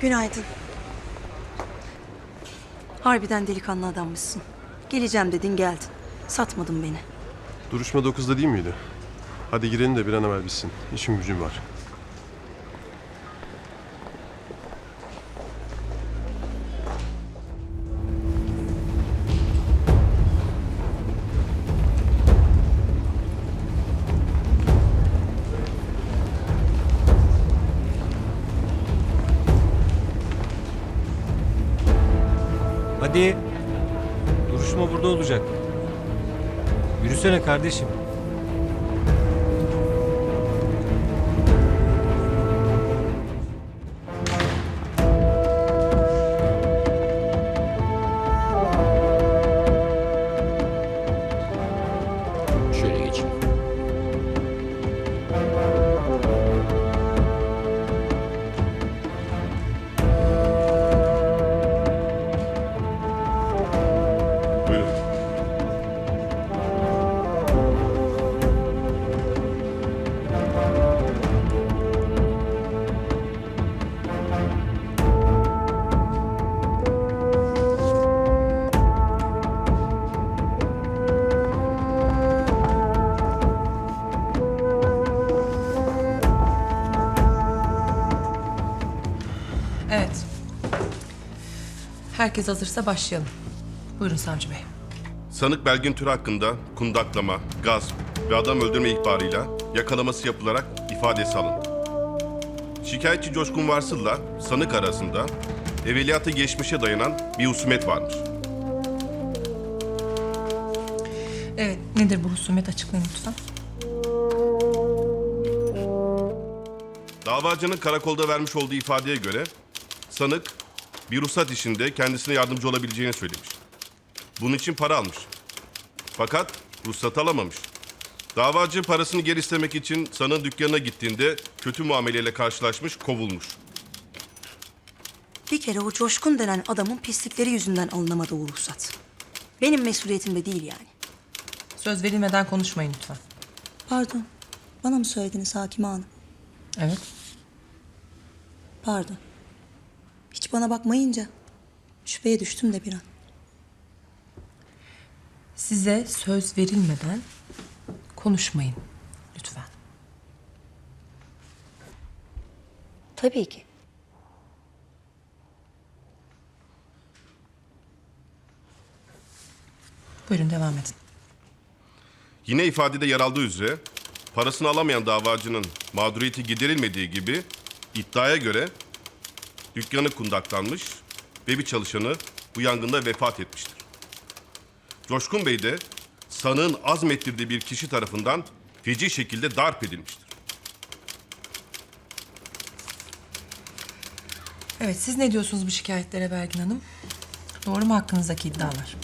Günaydın. Harbiden delikanlı adammışsın. Geleceğim dedin geldin. Satmadın beni. Duruşma 9'da değil miydi? Hadi girelim de bir an evvel bitsin. İşim gücüm var. Hadi. Duruşma burada olacak. Yürüsene kardeşim. Herkes hazırsa başlayalım. Buyurun Savcı Bey. Sanık Belgin Tür hakkında kundaklama, gaz ve adam öldürme ihbarıyla yakalaması yapılarak ifadesi alındı. Şikayetçi Coşkun Varsıl'la sanık arasında evveliyatı geçmişe dayanan bir husumet varmış. Evet, nedir bu husumet açıklayın lütfen. Davacının karakolda vermiş olduğu ifadeye göre sanık bir ruhsat işinde kendisine yardımcı olabileceğini söylemiş. Bunun için para almış. Fakat ruhsat alamamış. Davacı parasını geri istemek için sanığın dükkanına gittiğinde kötü muameleyle karşılaşmış, kovulmuş. Bir kere o coşkun denen adamın pislikleri yüzünden alınamadı o ruhsat. Benim mesuliyetimde değil yani. Söz verilmeden konuşmayın lütfen. Pardon. Bana mı söylediniz Hakime Hanım? Evet. Pardon. Hiç bana bakmayınca şüpheye düştüm de bir an. Size söz verilmeden konuşmayın lütfen. Tabii ki. Buyurun devam edin. Yine ifadede yer aldığı üzere parasını alamayan davacının mağduriyeti giderilmediği gibi iddiaya göre dükkanı kundaklanmış ve bir çalışanı bu yangında vefat etmiştir. Coşkun Bey de sanığın azmettirdiği bir kişi tarafından feci şekilde darp edilmiştir. Evet, siz ne diyorsunuz bu şikayetlere Belgin Hanım? Doğru mu hakkınızdaki iddialar?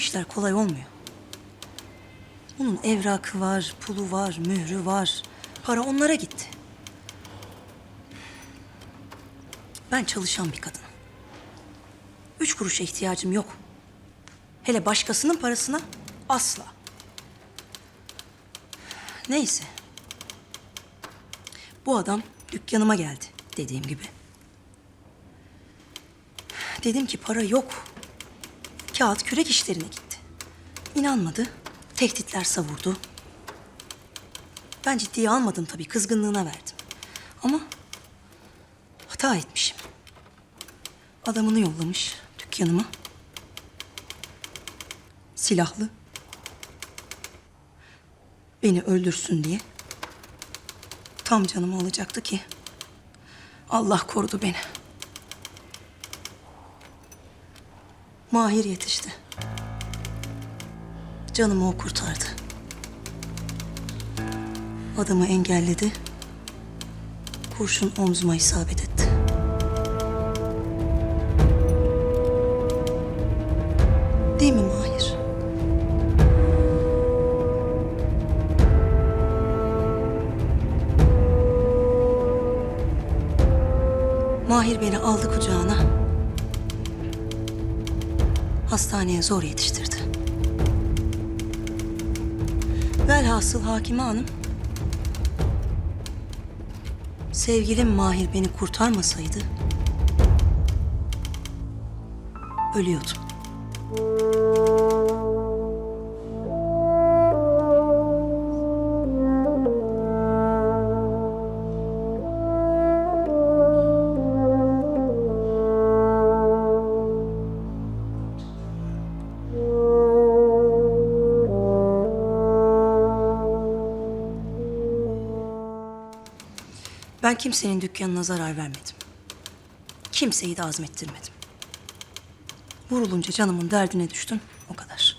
İşler kolay olmuyor. Bunun evrakı var, pulu var, mührü var. Para onlara gitti. Ben çalışan bir kadınım. Üç kuruşa ihtiyacım yok. Hele başkasının parasına asla. Neyse. Bu adam dükkanıma geldi dediğim gibi. Dedim ki para yok. Kağıt kürek işlerine gitti. İnanmadı. Tehditler savurdu. Ben ciddiye almadım tabii. Kızgınlığına verdim. Ama hata etmişim. Adamını yollamış dükkanıma. Silahlı. Beni öldürsün diye. Tam canımı alacaktı ki. Allah korudu beni. Mahir yetişti. Canımı o kurtardı. Adamı engelledi. kurşun omzuma isabet etti. Değil mi Mahir? Mahir beni aldı kucağına. Hastaneye zor yetiştirdi. Velhasıl Hakime Hanım Sevgilim Mahir beni kurtarmasaydı ölüyordum. Ben kimsenin dükkanına zarar vermedim. Kimseyi de azmettirmedim. Vurulunca canımın derdine düştüm, o kadar.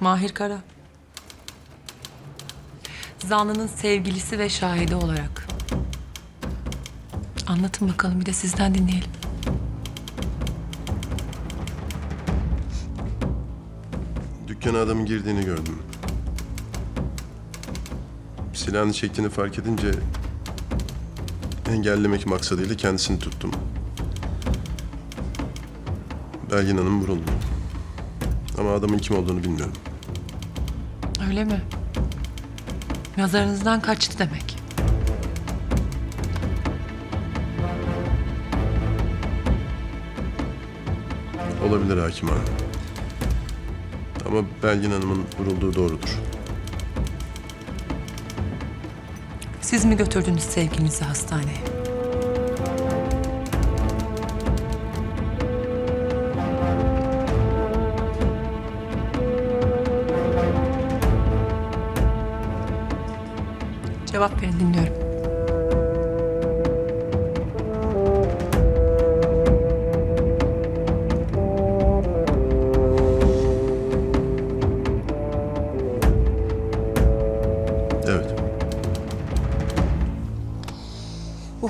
Mahir Kara. Zanlı'nın sevgilisi ve şahidi olarak. Anlatın bakalım bir de sizden dinleyelim. Dükkana adamın girdiğini gördüm. Silahını çektiğini fark edince engellemek maksadıyla kendisini tuttum. Belgin Hanım vuruldu. Ama adamın kim olduğunu bilmiyorum. Öyle mi? Nazarınızdan kaçtı demek. Olabilir hakim hanım. Ama Belgin Hanım'ın vurulduğu doğrudur. Siz mi götürdünüz sevgilinizi hastaneye? Cevap verin dinliyorum.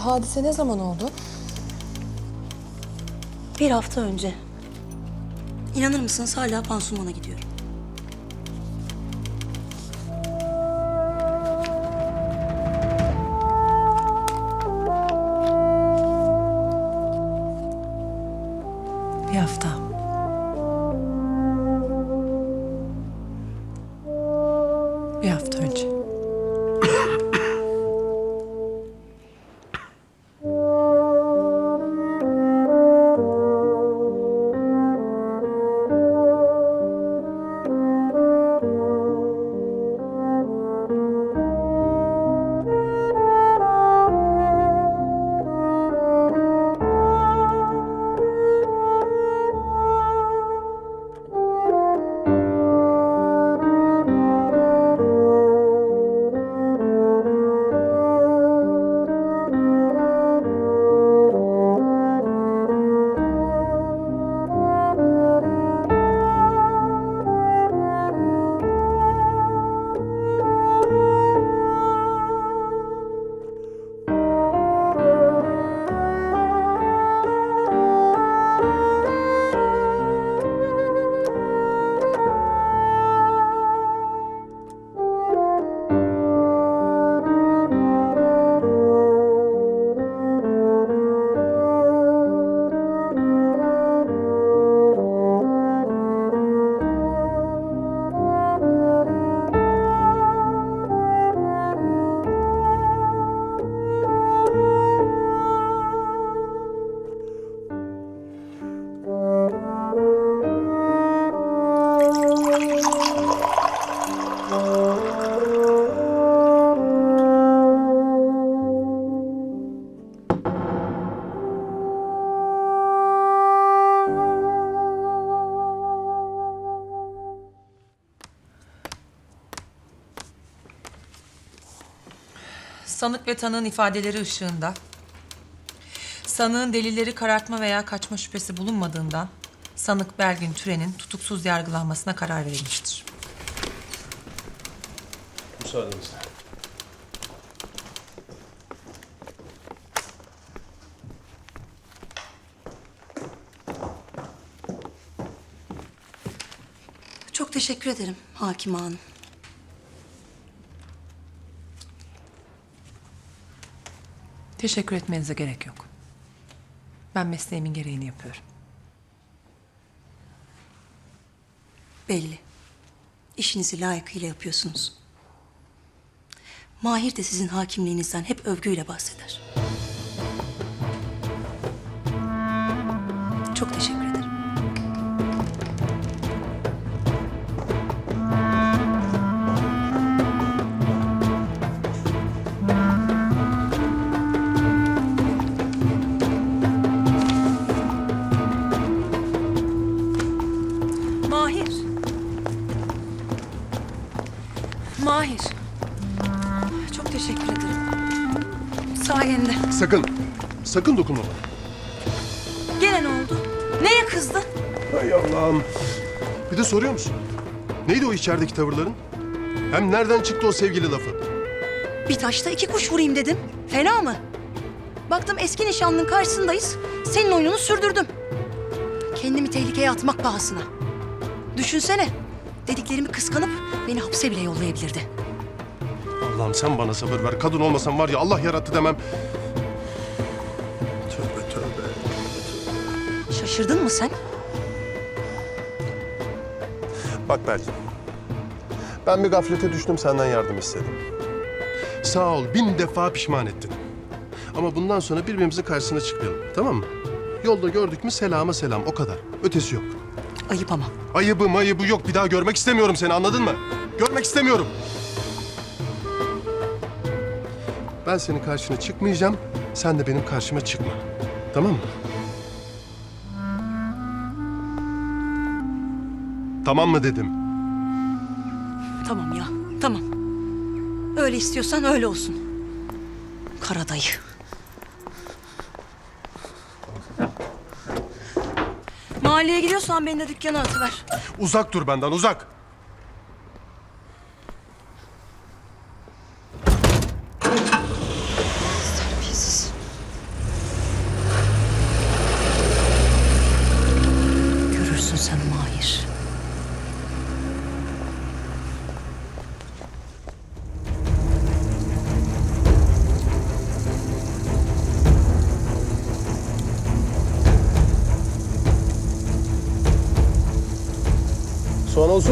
Hadise ne zaman oldu? Bir hafta önce. İnanır mısınız hala pansumana gidiyorum. Sanık ve tanığın ifadeleri ışığında sanığın delilleri karartma veya kaçma şüphesi bulunmadığından sanık Belgin Türen'in tutuksuz yargılanmasına karar verilmiştir. Müsaadenizle. Çok teşekkür ederim Hakim Hanım. Teşekkür etmenize gerek yok. Ben mesleğimin gereğini yapıyorum. Belli. İşinizi layıkıyla yapıyorsunuz. Mahir de sizin hakimliğinizden hep övgüyle bahseder. Sakın, sakın dokunma bana. Gene ne oldu? Neye kızdın? Hay Allah'ım. Bir de soruyor musun? Neydi o içerideki tavırların? Hem nereden çıktı o sevgili lafı? Bir taşta iki kuş vurayım dedim. Fena mı? Baktım eski nişanlının karşısındayız. Senin oyununu sürdürdüm. Kendimi tehlikeye atmak pahasına. Düşünsene. Dediklerimi kıskanıp beni hapse bile yollayabilirdi. Allah'ım sen bana sabır ver. Kadın olmasam var ya Allah yarattı demem. Şaşırdın mı sen? Bak Belgin. Ben bir gaflete düştüm senden yardım istedim. Sağ ol bin defa pişman ettin. Ama bundan sonra birbirimizin karşısına çıkmayalım tamam mı? Yolda gördük mü selama selam o kadar. Ötesi yok. Ayıp ama. Ayıbı mayıbı yok bir daha görmek istemiyorum seni anladın mı? Görmek istemiyorum. Ben senin karşına çıkmayacağım. Sen de benim karşıma çıkma. Tamam mı? Tamam mı dedim. Tamam ya, tamam. Öyle istiyorsan öyle olsun. Karadayı. Mahalleye gidiyorsan beni de dükkana atıver. Uzak dur benden uzak.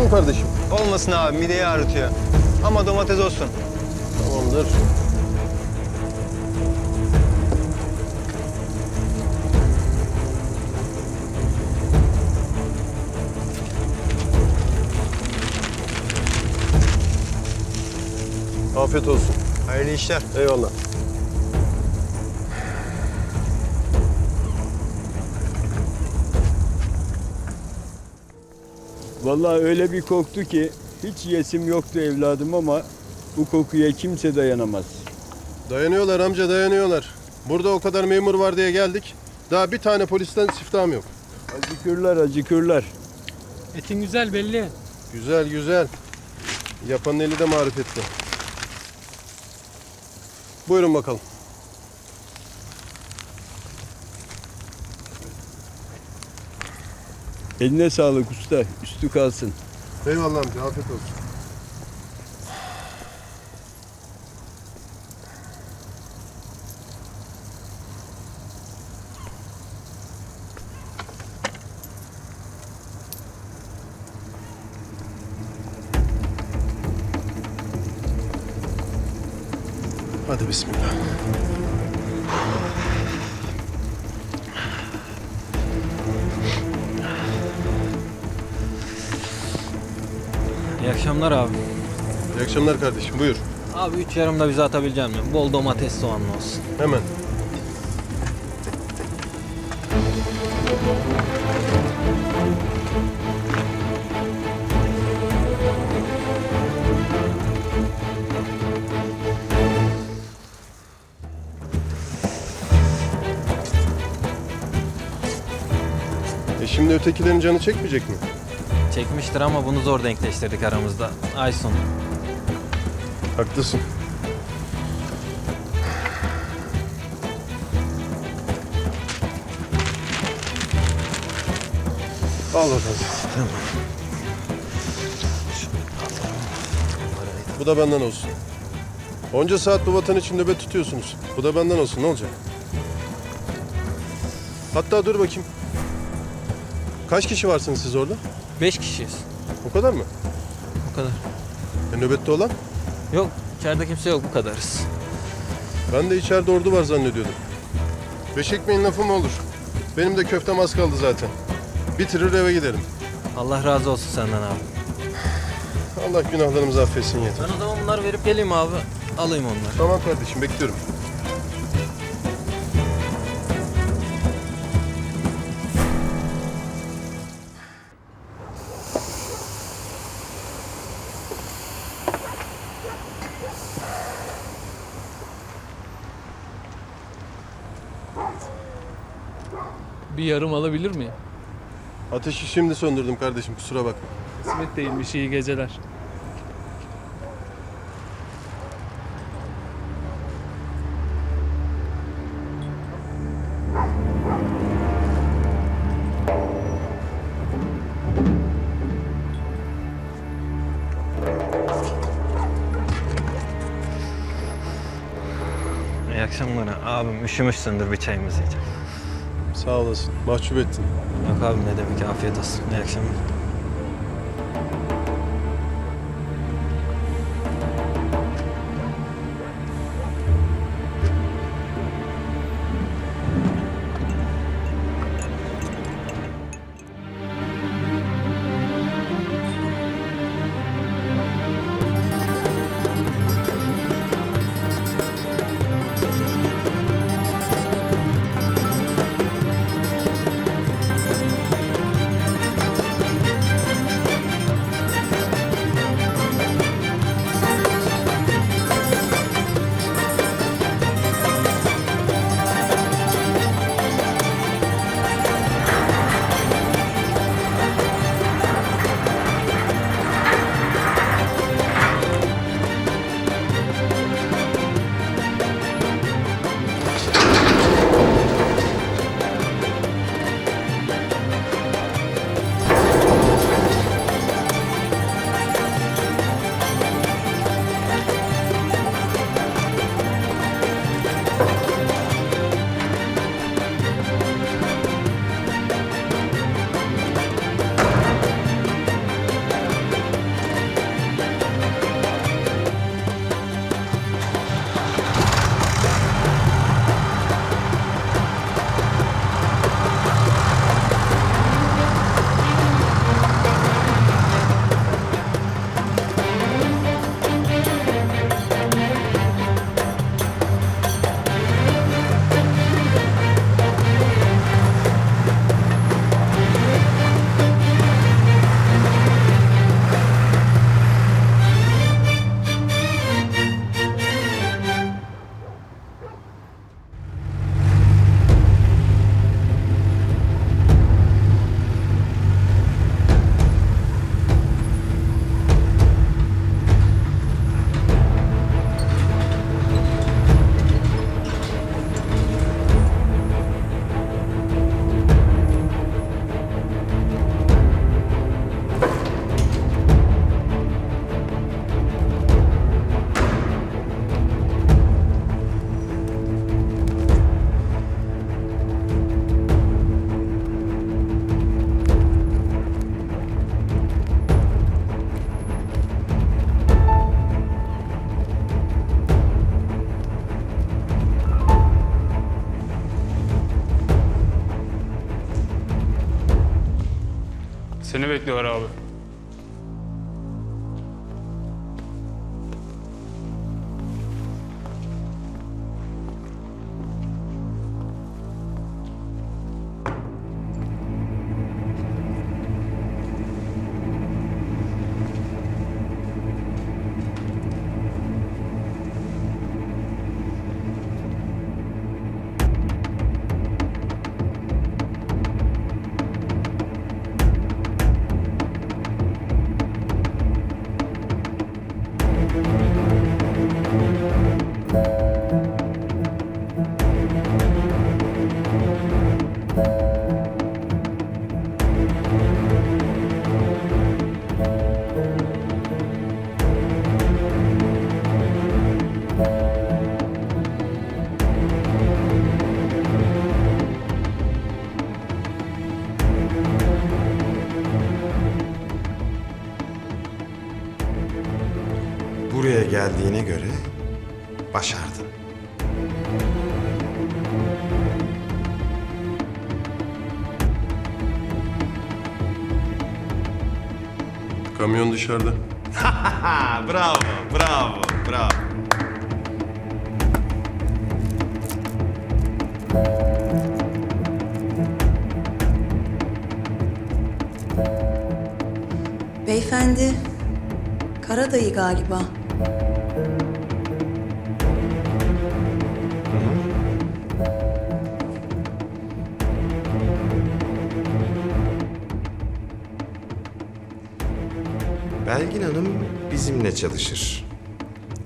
Olsun mu kardeşim? Olmasın abi mideyi ağrıtıyor. Ama domates olsun. Tamamdır. Afiyet olsun. Hayırlı işler. Eyvallah. Vallahi öyle bir koktu ki hiç yesim yoktu evladım ama bu kokuya kimse dayanamaz. Dayanıyorlar amca dayanıyorlar. Burada o kadar memur var diye geldik. Daha bir tane polisten siftahım yok. Acıkırlar acıkırlar. Etin güzel belli. Güzel güzel. Yapanın eli de marifetli. Buyurun bakalım. Eline sağlık usta. Üstü kalsın. Eyvallah amca afiyet olsun. İyi akşamlar abi. İyi akşamlar kardeşim buyur. Abi üç yarım da bize atabilecek misin? Bol domates soğanlı olsun. Hemen. E şimdi ötekilerin canı çekmeyecek mi? Çekmiştir ama bunu zor denkleştirdik aramızda. Ay sonu. Haklısın. Al bakalım. Bu da benden olsun. Onca saat bu vatan için nöbet tutuyorsunuz. Bu da benden olsun. Ne olacak? Hatta dur bakayım. Kaç kişi varsınız siz orada? Beş kişiyiz. O kadar mı? Bu kadar. E, nöbette olan? Yok içeride kimse yok bu kadarız. Ben de içeride ordu var zannediyordum. Beş ekmeğin lafı mı olur? Benim de köftem az kaldı zaten. Bitirir eve giderim. Allah razı olsun senden abi. Allah günahlarımızı affetsin yeter. Ben o zaman bunları verip geleyim abi. Alayım onları. Tamam kardeşim bekliyorum. Bir yarım alabilir miyim? Ateşi şimdi söndürdüm kardeşim kusura bakma. Kısmet değilmiş iyi geceler. İyi akşamlar abim. Üşümüşsündür bir çayımızı yiyeceğim. Sağ olasın. Mahcup ettin. Yok abi ne demek afiyet olsun. İyi akşamlar. Seni bekliyorlar abi. Beyefendi, Karadayı galiba. Belgin Hanım bizimle çalışır.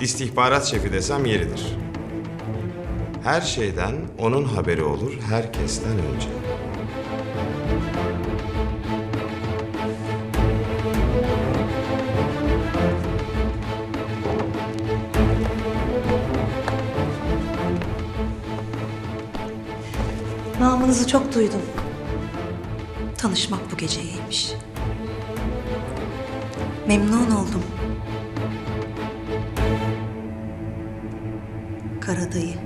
İstihbarat şefi desem yeridir. Her şeyden onun haberi olur herkesten önce. Namınızı çok duydum. Tanışmak bu geceymiş. Memnun oldum. Karadayı.